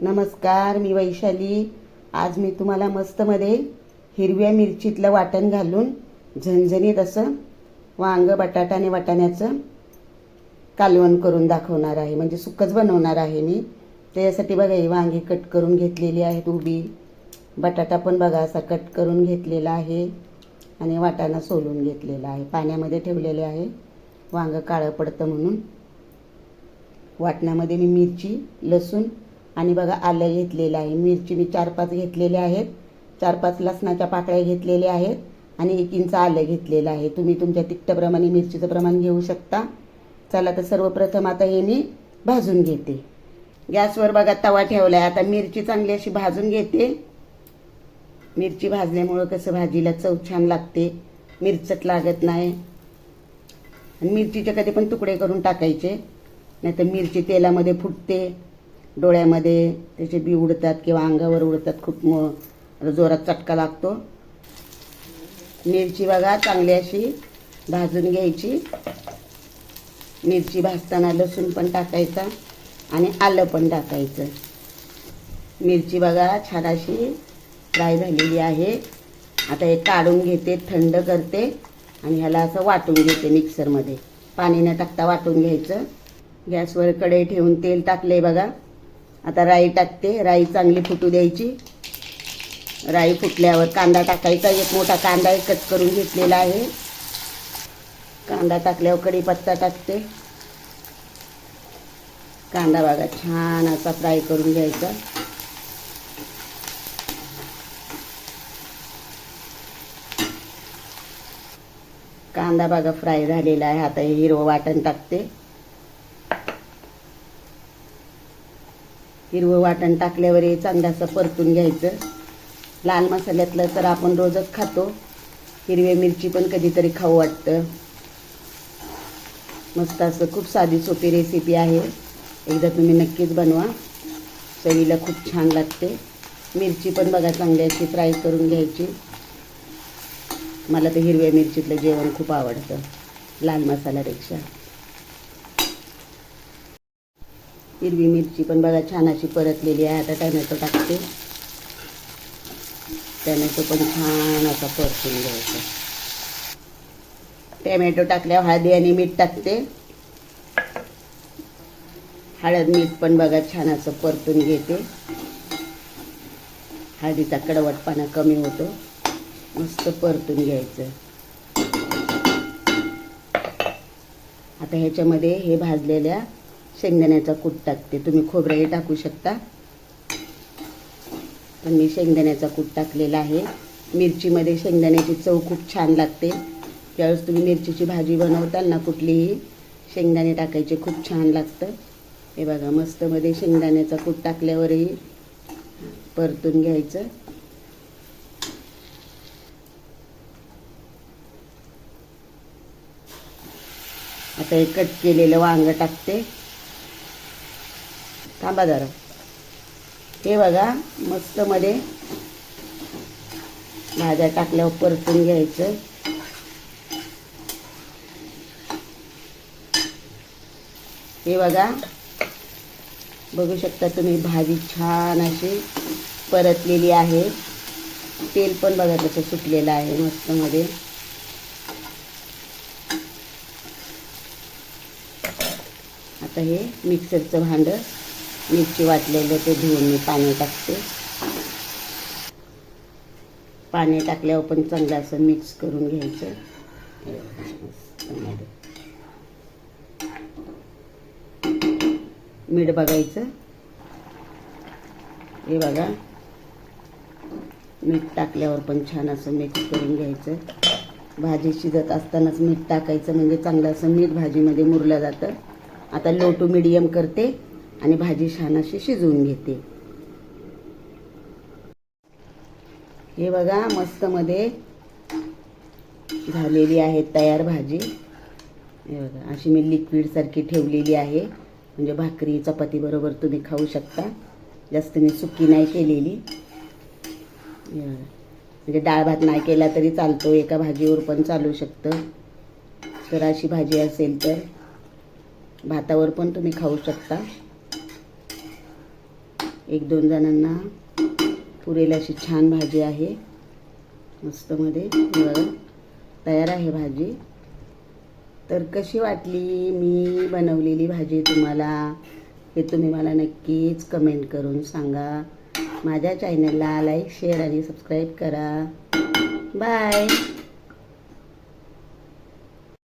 नमस्कार मी वैशाली. आज मी तुम्हाला मस्तमध्ये हिरव्या मिरचीतलं वाटण घालून झणझणीत असं वांग बटाटा आणि वाटाण्याचं कालवण करून दाखवणार आहे. म्हणजे सुकंच बनवणार आहे मी. त्याच्यासाठी बघा ही वांगी कट करून घेतलेली आहेत उभी. बटाटा पण बघा असा कट करून घेतलेला आहे आणि वाटाणा सोलून घेतलेला आहे. पाण्यामध्ये ठेवलेले आहे. वांगं काळं पडतं म्हणून. वाटणामध्ये मी मिरची लसूण आणि बघा आलं घेतलेलं आहे. मिरची मी चार पाच घेतलेल्या आहेत. चार पाच लसणाच्या पाकळ्या घेतलेल्या आहेत. आणि एक इंच आलं घेतलेलं आहे. तुम्ही तुमच्या तिखटाप्रमाणे मिरचीचं प्रमाण घेऊ शकता. चला तर सर्वप्रथम आता हे मी भाजून घेते. गॅसवर बघा तवा ठेवला आहे आता मिरची चांगली अशी भाजून घेते. मिरची भाजल्यामुळं कसं भाजीला चव छान लागते. मिरचट लागत नाही. आणि मिरचीचे कधी पण तुकडे करून टाकायचे. नाहीतर मिरची तेलामध्ये फुटते. डोळ्यामध्ये त्याचे बी उडतात किंवा अंगावर उडतात खूप जोरात चटका लागतो. मिरची बघा चांगली अशी भाजून घ्यायची. मिरची भाजताना लसूण पण टाकायचा आणि आलं पण टाकायचं. मिरची बघा छान अशी फ्राय झालेली आहे. आता हे काढून घेते थंड करते आणि ह्याला असं वाटून घेते मिक्सरमध्ये. पाणी न टाकता वाटून घ्यायचं. गॅसवर कढई ठेवून तेल टाकले बघा. आता राई टाकते. राई चांगली फुटू द्यायची. राई फुटल्यावर कांदा टाकायचा. एक मोठा कांदा एक कट करून घेतलेला आहे. कांदा टाकल्यावर कढीपत्ता टाकते. कांदा बघा छान असा फ्राय करून घ्यायचा. कांदा बघा फ्राय झालेला आहे. आता हे हिरवं वाटण टाकते. हिरवं वाटण टाकल्यावर हे चांगलं परतून घ्यायचं. लाल मसाल्यातलं तर आपण रोजच खातो. हिरव्या मिरची पण कधीतरी खाऊ वाटतं. मस्त असं खूप साधी सोपी रेसिपी आहे. एकदा तुम्ही नक्कीच बनवा. चवीला खूप छान लागते. मिरची पण बघा चांगली अशी फ्राय करून घ्यायची. मला तर हिरव्या मिरचीतलं जेवण खूप आवडतं लाल मसाल्यापेक्षा. हिरवी मिरची पण बघा छान अशी परतलेली आहे. आता टमॅटो टाकते. टमॅटो पण छान असा परतून घ्यायचा. टमॅटो टाकल्यावर हळदी आणि मीठ टाकते. हळद मीठ पण बघा छान असं परतून घेते. हळदीचा कडवटपणा कमी होतो. मस्त परतून घ्यायचं. आता ह्याच्यामध्ये हे भाजलेल्या शेंगदाण्याचा कूट टाकते. तुम्ही खोबरंही टाकू शकता. पण मी शेंगदाण्याचा कूट टाकलेला आहे. मिरचीमध्ये शेंगदाण्याची चव खूप छान लागते. त्यावेळेस तुम्ही मिरचीची भाजी बनवताल ना कुठलीही शेंगदाणे टाकायचे खूप छान लागतं. हे बघा मस्तमध्ये शेंगदाण्याचा कूट टाकल्यावरही परतून घ्यायचं. आता हे कट केलेलं वांग टाकते. थांबा जरा. हे बघा मस्त मध्ये भाज्या टाकल्यावर परतून घ्यायचं. हे बघा बघू शकता तुम्ही भाजी छान अशी परतलेली आहे. तेल पण बघा तसं सुटलेलं आहे मस्त मध्ये आता हे मिक्सरचं भांडं मिरची वाटलेलं ते धुवून मी पाणी टाकते. पाणी टाकल्यावर पण चांगलं असं मिक्स करून घ्यायचं. मीठ बघायचं. हे बघा. मीठ टाकल्यावर पण छान असं मिक्स करून घ्यायचं. भाजी शिजत असतानाच मीठ टाकायचं म्हणजे चांगलं असं मीठ भाजीमध्ये मुरलं जातं. आता लो टू मिडियम करते. आणि भाजी छान अशी शिजवून घेते. हे बघा मस्त मध्ये झालेली आहे तयार भाजी. हे बघा अशी मी लिक्विड सारखी ठेवलेली आहे. म्हणजे भाकरी चपाती बरोबर तुम्ही खाऊ शकता. जास्त मी सुकी नाही केलेली. म्हणजे डाळ भात नाही केला तरी चालतो एका भाजीवर पण चालू शकतं. तर अशी भाजी असेल तर भातावर पण तुम्ही खाऊ शकता. एक दोन जणांना पुरेल अशी छान भाजी आहे. मस्तमध्ये तयार आहे भाजी. तर कशी वाटली मी बनवलेली भाजी तुम्हाला? हे तुम्ही मला नक्कीच कमेंट करून सांगा. माझ्या चॅनलला लाईक शेअर आणि सबस्क्राईब करा. बाय